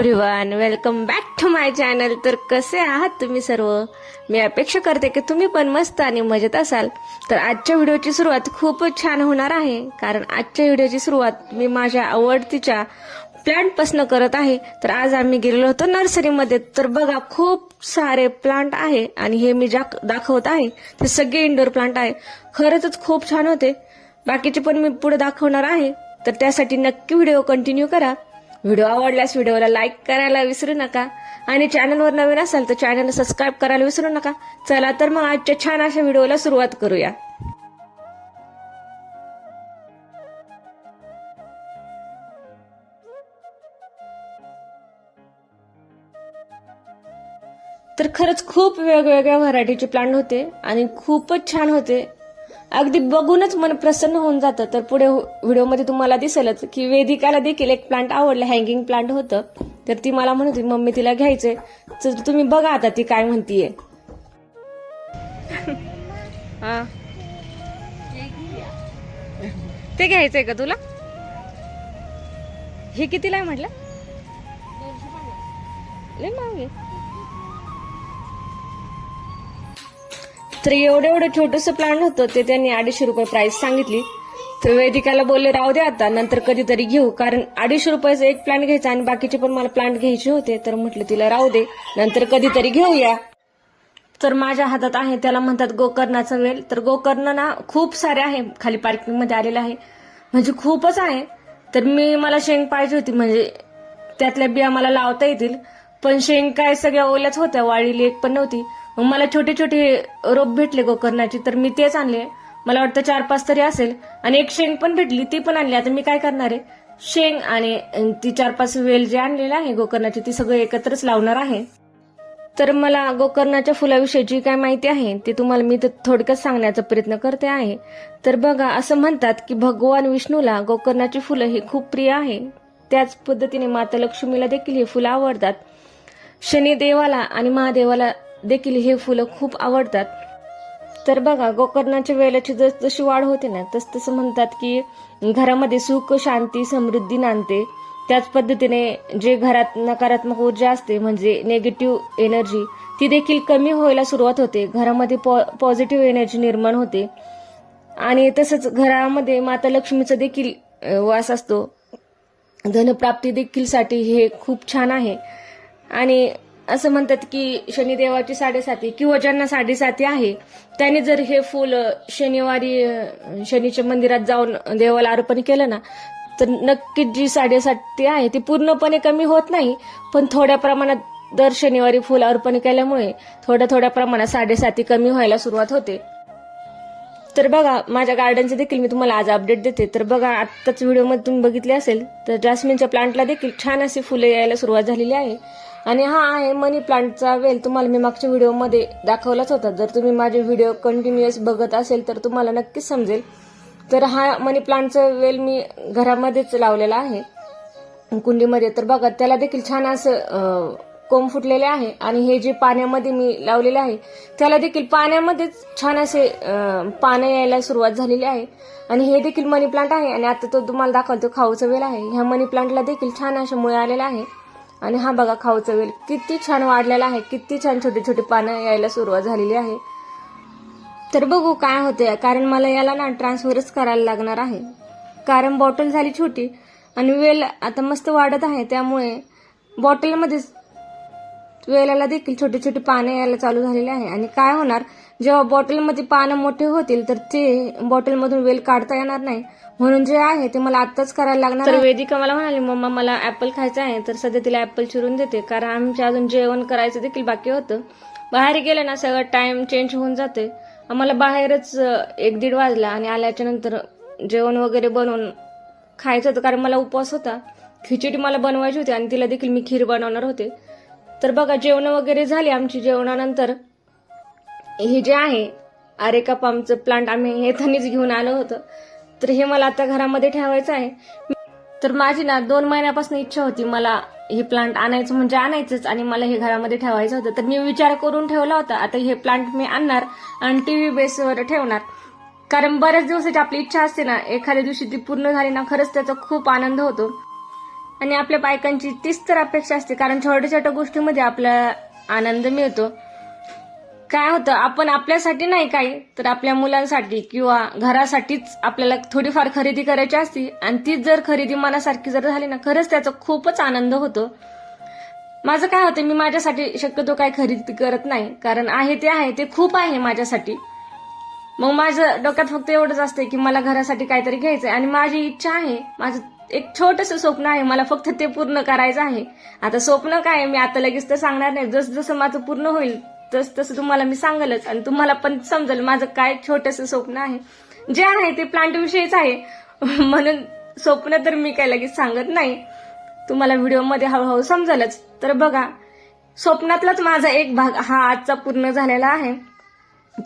Everyone welcome back to my channel तर कसे आहात तुम्ही सर्व? मी अपेक्षा करते की तुम्ही पण मस्त आणि मजेत असाल. तर आजच्या व्हिडिओची सुरुवात खूपच छान होणार आहे. कारण आजच्या व्हिडिओची सुरुवात मी माझ्या आवडतीच्या प्लांटपासनं करत आहे. तर आज आम्ही गेलेलो होतो नर्सरीमध्ये. तर बघा खूप सारे प्लांट आहे आणि हे मी ज्या दाखवत आहे ते सगळे इंडोर प्लांट आहे. खरंच खूप छान होते. बाकीचे पण मी पुढे दाखवणार आहे. तर त्यासाठी नक्की व्हिडिओ कंटिन्यू करा. व्हिडिओ आवडल्यास व्हिडिओला लाईक करायला विसरू नका. आणि चॅनलवर नवीन असाल तर चॅनलला सबस्क्राईब करायला विसरू नका. चला तर मग आजच्या छान अशा व्हिडिओला सुरुवात करूया. तर खरंच खूप वेगवेगळ्या व्हरायटीचे प्लांट होते आणि खूपच छान होते. अगदी बघूनच मन प्रसन्न होऊन जातं. तर पुढे व्हिडिओमध्ये तुम्हाला दिसेलच की वेदिकाला देखील एक प्लांट आवडलं हँगिंग प्लांट होतं. तर ती मला म्हणत होती मम्मी तिला घ्यायचंय. तर तुम्ही बघा आता ती काय म्हणतीये. ते घ्यायचंय का तुला? हे कितीला आहे म्हटलं? लय मागे तर एवढं एवढं छोटस प्लांट होतं ते त्यांनी अडीचशे रुपये प्राइस सांगितली. तर वेदिकाला बोलले राहू दे आता नंतर कधीतरी घेऊ. कारण अडीचशे रुपयाचं एक प्लांट घ्यायचा आणि बाकीचे पण मला प्लांट घ्यायचे होते तर म्हटलं तिला राहू दे नंतर कधीतरी घेऊया. तर माझ्या हातात आहे त्याला म्हणतात गोकर्णाचा वेल. तर गोकर्ण ना खूप सारे आहे खाली पार्किंगमध्ये आलेलं आहे. म्हणजे खूपच आहे. तर मी मला शेंग पाहिजे होती म्हणजे त्यातल्या बिया मला लावता येतील. पण शेंग काय सगळ्या ओल्याच होत्या वाळीली एक पण नव्हती. मग मला छोटे छोटे रोप भेटले गोकर्णाचे तर मी तेच आणले. मला वाटतं चार पाच तरी असेल. आणि एक शेंग पण भेटली ती पण आणली. आता मी काय करणार आहे? शेंग आणि ती चार पाच वेल जे आणलेलं आहे गोकर्णाची ती सगळं एकत्रच लावणार आहे. तर मला गोकर्णाच्या फुलाविषयी जी काय माहिती आहे? ते तुम्हाला मी तर थोडक्यात सांगण्याचा प्रयत्न करते आहे. तर बघा असं म्हणतात की भगवान विष्णूला गोकर्णाची फुलं हे खूप प्रिय आहे. त्याच पद्धतीने माता लक्ष्मीला देखील हे फुलं आवडतात. शनिदेवाला आणि महादेवाला देखील हे फुलं खूप आवडतात. तर बघा गोकर्णाच्या वेलाची जस जशी वाढ होते ना तस तसं म्हणतात की घरामध्ये सुख शांती समृद्धी नांदते. त्याच पद्धतीने जे घरात नकारात्मक ऊर्जा असते म्हणजे नेगेटिव्ह एनर्जी ती देखील कमी व्हायला सुरुवात होते. घरामध्ये पॉ पॉझिटिव्ह एनर्जी निर्माण होते. आणि तसंच घरामध्ये माता लक्ष्मीचा देखील वास असतो. धनप्राप्ती देखील साठी हे खूप छान आहे. आणि असं म्हणतात की शनिदेवाची साडेसाती किंवा ज्यांना साडेसाती आहे त्यांनी जर हे फूल शनिवारी शनीच्या मंदिरात जाऊन देवाला अर्पण केलं ना तर नक्कीच जी साडेसाती आहे ती पूर्णपणे कमी होत नाही. पण थोड्या प्रमाणात दर शनिवारी फुल अर्पण केल्यामुळे थोड्या थोड्या प्रमाणात साडेसाती कमी व्हायला सुरुवात होते. तर बघा माझ्या गार्डनचे देखील मी तुम्हाला आज अपडेट देते. तर बघा आत्ताच व्हिडिओमध्ये तुम्ही बघितले असेल तर जास्मिनच्या प्लांटला देखील छान अशी फुले यायला सुरुवात झालेली आहे. आणि हा आहे मनी प्लांटचा वेल तुम्हाला मी मागच्या व्हिडिओमध्ये दाखवलाच होता. जर तुम्ही माझे व्हिडिओ कंटिन्युअस बघत असेल तर तुम्हाला नक्कीच समजेल. तर हा मनी प्लांटचा वेल मी घरामध्येच लावलेला आहे. कुंडीमध्ये. तर बघा त्याला देखील छान असं कोंब फुटलेले आहे. आणि हे जे पाण्यामध्ये मी लावलेले आहे त्याला देखील पाण्यामध्येच छान असे पानं यायला सुरुवात झालेली आहे. आणि हे देखील मनी प्लांट आहे. आणि आता तो तुम्हाला दाखवतो खाऊचा वेल आहे. ह्या मनी प्लांटला देखील छान अशा मुळे आलेला आहे. आणि हा बघा खाऊचा वेल. किती छान वाढलेला आहे. किती छान छोटी छोटी पानं यायला सुरुवात झालेली आहे. तर बघू काय होते कारण मला याला ना ट्रान्सफरच करायला लागणार आहे. कारण बॉटल झाली छोटी आणि वेल आता मस्त वाढत आहे. त्यामुळे बॉटलमध्येच वेलाला देखील छोटी छोटी पाने यायला चालू झालेली आहे. आणि काय होणार? जेव्हा बॉटलमध्ये पानं मोठे होतील तर ते बॉटलमधून वेल काढता येणार नाही. म्हणून जे आहे ते मला आत्ताच करायला लागणार तर वेदिका मला म्हणाली मम्मा मला ऍपल खायचं आहे तर सध्या तिला ऍपल चिरून देते. कारण आमच्या अजून जेवण करायचं देखील बाकी होतं. बाहेर गेलं ना सगळं टाइम चेंज होऊन जाते. आम्हाला बाहेरच एक दीड वाजला आणि आल्याच्यानंतर जेवण वगैरे बनवून खायचं होतं. कारण मला उपवास होता. खिचडी मला बनवायची होती आणि तिला देखील मी खीर बनवणार होते. तर बघा जेवण वगैरे झाली आमची. जेवणानंतर हे जे आहे आरेका पामचं प्लांट आम्ही हे थनीच घेऊन आलो होतं. तर हे मला आता घरामध्ये ठेवायचं आहे. तर माझी ना दोन महिन्यापासून इच्छा होती मला हे प्लांट आणायचं म्हणजे आणायचंच आणि मला हे घरामध्ये ठेवायचं होतं. तर मी विचार करून ठेवला होता आता हे प्लांट मी आणणार आणि टी व्ही बेसवर ठेवणार. कारण बऱ्याच दिवसाची आपली इच्छा असते ना एखाद्या दिवशी ती पूर्ण झाली ना खरंच त्याचा खूप आनंद होतो. आणि आपल्या बायकांची तीच तर अपेक्षा असते कारण छोट्या छोट्या गोष्टीमध्ये आपला आनंद मिळतो. काय होतं आपण आपल्यासाठी नाही काही तर आपल्या मुलांसाठी किंवा घरासाठीच आपल्याला थोडीफार खरेदी करायची असती आणि तीच जर खरेदी मनासारखी जर झाली ना खरंच त्याचा खूपच आनंद होतो. माझं काय होतं मी माझ्यासाठी शक्यतो काय खरेदी करत नाही कारण आहे ते आहे ते खूप आहे माझ्यासाठी. मग माझं डोक्यात फक्त एवढंच असतं की मला घरासाठी काहीतरी घ्यायचंय आणि माझी इच्छा आहे माझं एक छोटस स्वप्न आहे मला फक्त ते पूर्ण करायचं आहे. आता स्वप्न काय आहे, मी आता लगेच तर सांगणार नाही जसं जसं माझं पूर्ण होईल तस तसं तुम्हाला मी सांगलच. आणि तुम्हाला पण समजेल माझं काय छोटस स्वप्न आहे. जे आहे ते प्लांट विषयीच आहे. म्हणून स्वप्न तर मी काय लगेच सांगत नाही. तुम्हाला व्हिडिओमध्ये हळूहळू समजेलच. तर बघा स्वप्नातलाच माझा एक भाग हा आजचा पूर्ण झालेला आहे.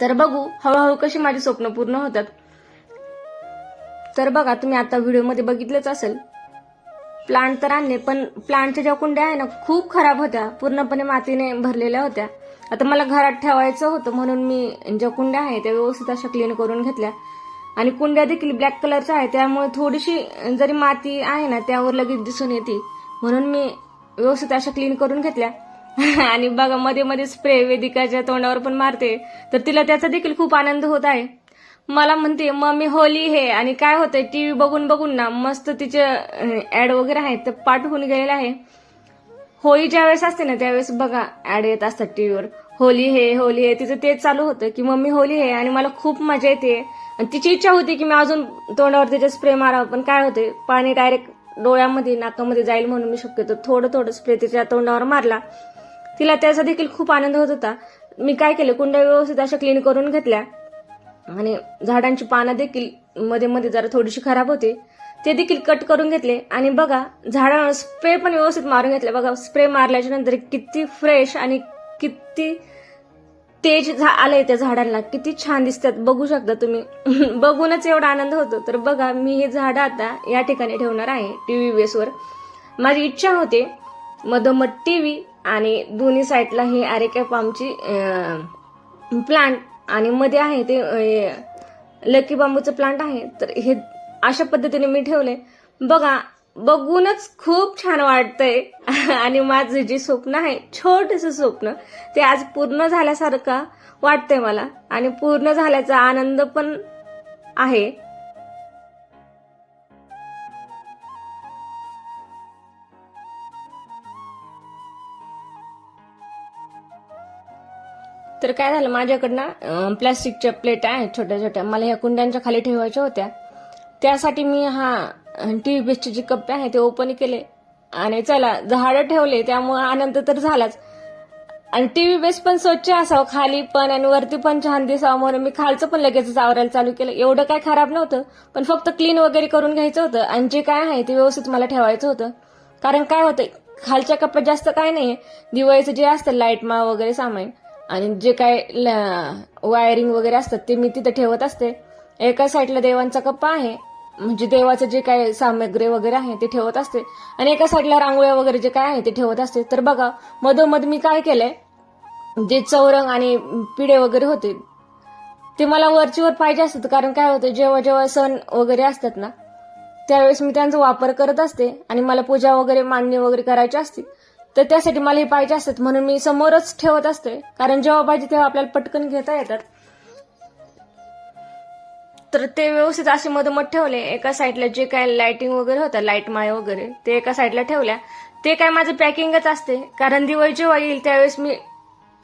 तर बघू हळूहळू कशी माझी स्वप्न पूर्ण होतात. तर बघा तुम्ही आता व्हिडिओमध्ये बघितलंच असेल. प्लांट तर आणले पण प्लांटच्या ज्या कुंड्या आहे ना खूप खराब होत्या. पूर्णपणे मातीने भरलेल्या होत्या. आता मला घरात ठेवायचं होतं म्हणून मी ज्या कुंड्या आहेत त्या व्यवस्थित अशा क्लीन करून घेतल्या. आणि कुंड्या देखील ब्लॅक कलरच्या आहेत त्यामुळे थोडीशी जरी माती आहे ना त्यावर लगेच दिसून येते. म्हणून मी व्यवस्थित अशा क्लीन करून घेतल्या. आणि बघा मध्ये मध्ये स्प्रे वेदिकाच्या तोंडावर पण मारते तर तिला त्याचा देखील खूप आनंद होत आहे. मला म्हणते मम्मी होली हे. आणि काय होतंय टीव्ही बघून बघून ना मस्त तिचे ऍड वगैरे आहेत तर पाठ होऊन गेलेलं आहे. होळी ज्या वेळेस असते ना त्यावेळेस बघा ऍड येत असतात टीव्हीवर. होली हे होली हे तिचं तेच चालू होतं की मम्मी होली हे आणि मला खूप मजा येते. आणि तिची इच्छा होती की मी अजून तोंडावर तिचे स्प्रे मारावं पण काय होते पाणी डायरेक्ट डोळ्यामध्ये नाकामध्ये जाईल म्हणून मी शक्यतो थोडं थोडं स्प्रे तिच्या तोंडावर मारला. तिला त्याचा देखील खूप आनंद होत होता. मी काय केलं कुंड्या व्यवस्थित अशा क्लीन करून घेतल्या. आणि झाडांची पानं देखील मध्ये मध्ये जरा थोडीशी खराब होती. ते देखील कट करून घेतले. आणि बघा झाडांवर स्प्रे पण व्यवस्थित मारून घेतले. बघा स्प्रे मारल्याच्या नंतर किती फ्रेश आणि किती तेज झा- आलंय त्या झाडांना. किती छान दिसतात. बघू शकता तुम्ही. बघूनच एवढा आनंद होतो. तर बघा मी हे झाड आता या ठिकाणी ठेवणार आहे टी व्ही बेसवर माझी इच्छा होते मधोमध टी व्ही आणि दोन्ही साईडला हे आरेका पामची प्लांट आणि मध्ये आहे ते लकी बांबूचं प्लांट आहे. तर हे अशा पद्धतीने मी ठेवले. बघा बघूनच खूप छान वाटतंय. आणि माझं जे स्वप्न आहे छोटस स्वप्न ते आज पूर्ण झाल्यासारखं वाटतंय मला. आणि पूर्ण झाल्याचा आनंद पण आहे. तर काय झालं माझ्याकडनं प्लॅस्टिकच्या प्लास्टिकच्या प्लेट आहेत छोट्या छोट्या मला ह्या कुंड्यांच्या खाली ठेवायच्या होत्या. त्यासाठी मी हा टी व्ही बेसचे जे कप्पे आहे ते ओपन केले. आणि चला झाडं ठेवले त्यामुळे आनंद तर झालाच. आणि टी व्ही बेस पण स्वच्छ असावं खाली पण आणि वरती पण छान दिसावं म्हणून मी खालचं पण लगेचच आवरायला चालू केलं. एवढं काय खराब नव्हतं पण फक्त क्लीन वगैरे करून घ्यायचं होतं आणि जे काय आहे ते व्यवस्थित मला ठेवायचं होतं. कारण काय होतं खालच्या कप्प्यात जास्त काय नाही दिवाळीचं जे असतं लाइट मा वगैरे सामान आणि जे काय वायरिंग वगैरे असतात ते मी तिथं ठेवत असते. एका साईडला देवांचा कप्पा आहे म्हणजे देवाचं जे काय सामग्री वगैरे आहे ते ठेवत असते. आणि एका साईडला रांगोळ्या वगैरे जे काय आहे ते ठेवत असते. तर बघा मधोमध मी काय केलंय? जे चौरंग आणि पिढे वगैरे होते ते मला वरचीवर पाहिजे असतात. कारण काय होतं जेव्हा जेव्हा सण वगैरे असतात ना त्यावेळेस मी त्यांचा वापर करत असते आणि मला पूजा वगैरे मांडणी वगैरे करायची असते. तर त्यासाठी मला हे पाहिजे असतात. म्हणून मी समोरच ठेवत असते. कारण जेव्हा पाहिजे तेव्हा आपल्याला पटकन घेता येतात. तर ते व्यवस्थित असे मधोमध ठेवले. एका साईडला जे काय लाइटिंग वगैरे होतं लाइट माय वगैरे ते एका साईडला ठेवल्या. ते काय माझं पॅकिंगच असते. कारण दिवाळी जेव्हा येईल त्यावेळेस मी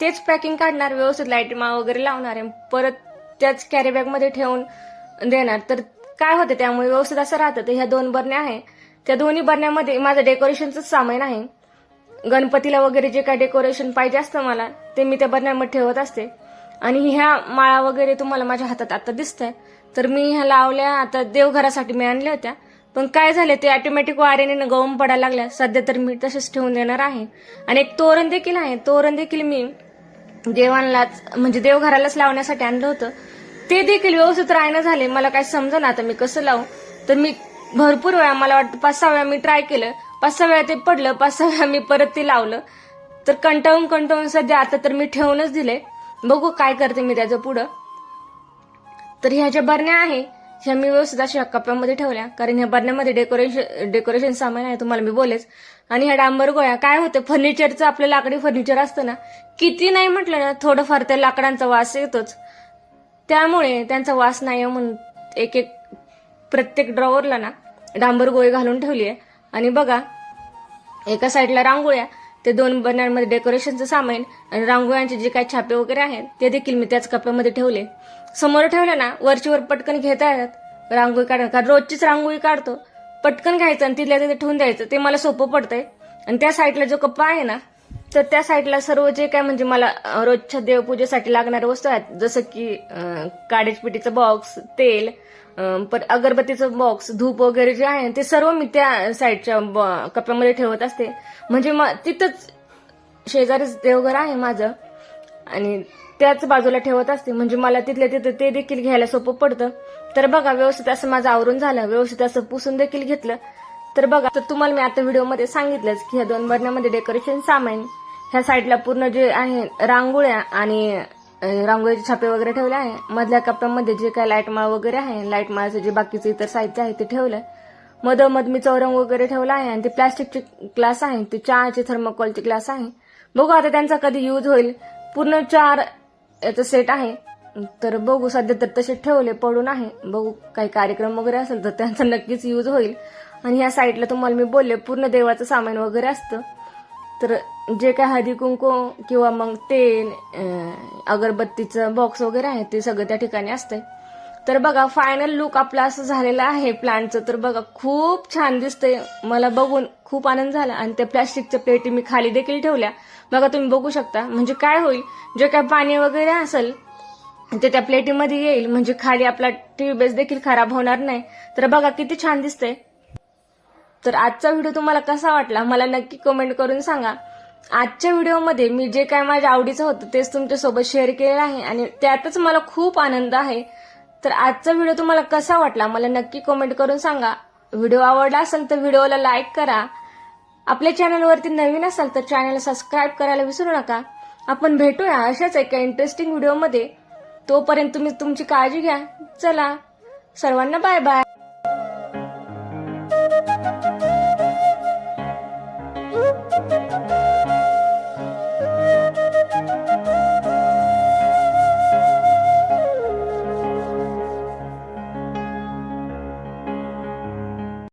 तेच पॅकिंग काढणार व्यवस्थित लाइट माळ वगैरे लावणार आहे परत त्याच कॅरीबॅगमध्ये मध्ये ठेवून देणार. तर काय होतं त्यामुळे व्यवस्थित असं राहतं. तर ह्या दोन बरण्या आहे. त्या दोन्ही बरण्यामध्ये माझं डेकोरेशनचं सामान आहे. गणपतीला वगैरे जे काय डेकोरेशन पाहिजे असतं मला ते मी त्या बरण्यामध्ये ठेवत असते. आणि ह्या माळा वगैरे तुम्हाला माझ्या हातात आता दिसतंय. तर मी ह्या लावल्या आता देवघरासाठी मी आणल्या होत्या. पण काय झाले ते ऑटोमॅटिक वाऱ्याने गवम पडायला लागल्या. सध्या तर मी तसेच ठेवून देणार आहे. आणि एक तोरण देखील आहे. तोरण देखील मी देवांनाच म्हणजे देवघरालाच लावण्यासाठी आणलं होतं. ते देखील व्यवस्थित राहणं झाले. मला काय समजा आता मी कसं लावू? तर मी भरपूर वेळा मला वाटतं पाच सहा वेळा मी ट्राय केलं. पाच सहा वेळा ते पडलं पाच सहा वेळा मी परत ते लावलं. तर कंटाळून कंटाळून सध्या आता तर मी ठेवूनच दिले बघू काय करते मी त्याचं पुढं. तर ह्या ज्या बरण्या आहे ह्या मी व्यवस्थित अशा कप्प्यामध्ये ठेवल्या. कारण ह्या बरण्यामध्ये डेकोरेशन डेकोरेशन सामान आहे तुम्हाला मी बोलेच. आणि ह्या डांबर गोळ्या काय होतं फर्निचरचं आपलं लाकडी फर्निचर असतं ना किती नाही म्हटलं ना थोडंफार त्या लाकडांचा वास येतोच. त्यामुळे त्यांचा वास नाही आहे म्हणून एक एक प्रत्येक ड्रॉवरला ना डांबर गोळी घालून ठेवली आहे. आणि बघा एका साईडला रांगोळ्या ते दोन बर्नरमध्ये डेकोरेशनचं सामान आणि रांगोळ्यांचे जे काही छापे वगैरे आहेत ते देखील मी त्याच कप्प्यामध्ये ठेवले. समोर ठेवलं ना वरचीवर पटकन घेता येतात रांगोळी काढ कारण रोजचीच रांगोळी काढतो. पटकन घ्यायचं आणि तिथल्या तिथे ठेवून द्यायचं ते मला सोपं पडतंय. आणि त्या साईडला जो कप्पा आहे ना तर त्या साईडला सर्व जे काय म्हणजे मला रोजच्या देवपूजेसाठी लागणाऱ्या वस्तू आहेत जसं की अं, पिठीचं बॉक्स तेल पर अगरबत्तीचं बॉक्स धूप वगैरे जे आहे ते सर्व मी त्या साईडच्या ब- कप्प्यामध्ये ठेवत असते. म्हणजे मग तिथंच शेजारीच देवघर आहे माझं. आणि त्याच बाजूला ठेवत असते. म्हणजे मला तिथल्या तिथं ते देखील घ्यायला सोपं पडतं. तर बघा व्यवस्थित असं माझं आवरून झालं. व्यवस्थित असं पुसून देखील घेतलं. तर बघा तर तुम्हाला मी आता व्हिडिओमध्ये सांगितलंच की ह्या दोन बरण्यामध्ये डेकोरेशन सामान ह्या साईडला पूर्ण जे आहे रांगोळ्या आणि रांगोळीचे छापे वगैरे ठेवले आहे. मधल्या कप्प्यामध्ये जे काही लाइट माळ वगैरे आहे लाइट माळचं जे बाकीचं इतर साहित्य आहे ते ठेवलंय मधोमध मी चौरंग वगैरे ठेवला आहे आणि ते प्लास्टिकचे ग्लास आहे ते चहाचे थर्मोकॉलचे ग्लास आहे. बघू आता त्यांचा कधी यूज होईल. पूर्ण चार याचं सेट आहे. तर बघू सध्या तर तसे ठेवले पडून आहे. बघू काही कार्यक्रम वगैरे असेल तर त्यांचा नक्कीच यूज होईल. आणि ह्या साईडला तुम्हाला मी बोलले पूर्ण देवाचं सामान वगैरे असतं. तर जे काय हळदी कुंकू किंवा मग तेल अगरबत्तीचं बॉक्स वगैरे आहे ते सगळं त्या ठिकाणी असतंय. तर बघा फायनल लुक आपला असं झालेलं आहे प्लांटचं तर बघा खूप छान दिसतंय. मला बघून खूप आनंद झाला. आणि त्या प्लॅस्टिकच्या प्लेटी मी खाली देखील ठेवल्या. बघा तुम्ही बघू शकता. म्हणजे काय होईल? जे काय पाणी वगैरे असेल ते त्या प्लेटीमध्ये येईल. म्हणजे खाली आपला टीव्ही बेस देखील खराब होणार नाही. तर बघा किती छान दिसतंय. तर आजचा व्हिडिओ तुम्हाला कसा वाटला मला नक्की कमेंट करून सांगा. आजच्या व्हिडिओमध्ये मी जे काय माझ्या आवडीचं होतं तेच तुमच्यासोबत शेअर केलेलं आहे आणि त्यातच मला खूप आनंद आहे. तर आजचा व्हिडिओ तुम्हाला कसा वाटला मला नक्की कमेंट करून सांगा. व्हिडिओ आवडला असेल तर व्हिडिओला लाईक करा. आपल्या चॅनलवरती नवीन असाल तर चॅनल सबस्क्राईब करायला विसरू नका. आपण भेटूया अशाच एका इंटरेस्टिंग व्हिडिओमध्ये. तोपर्यंत तुम्ही तुमची काळजी घ्या. चला. सर्वांना बाय बाय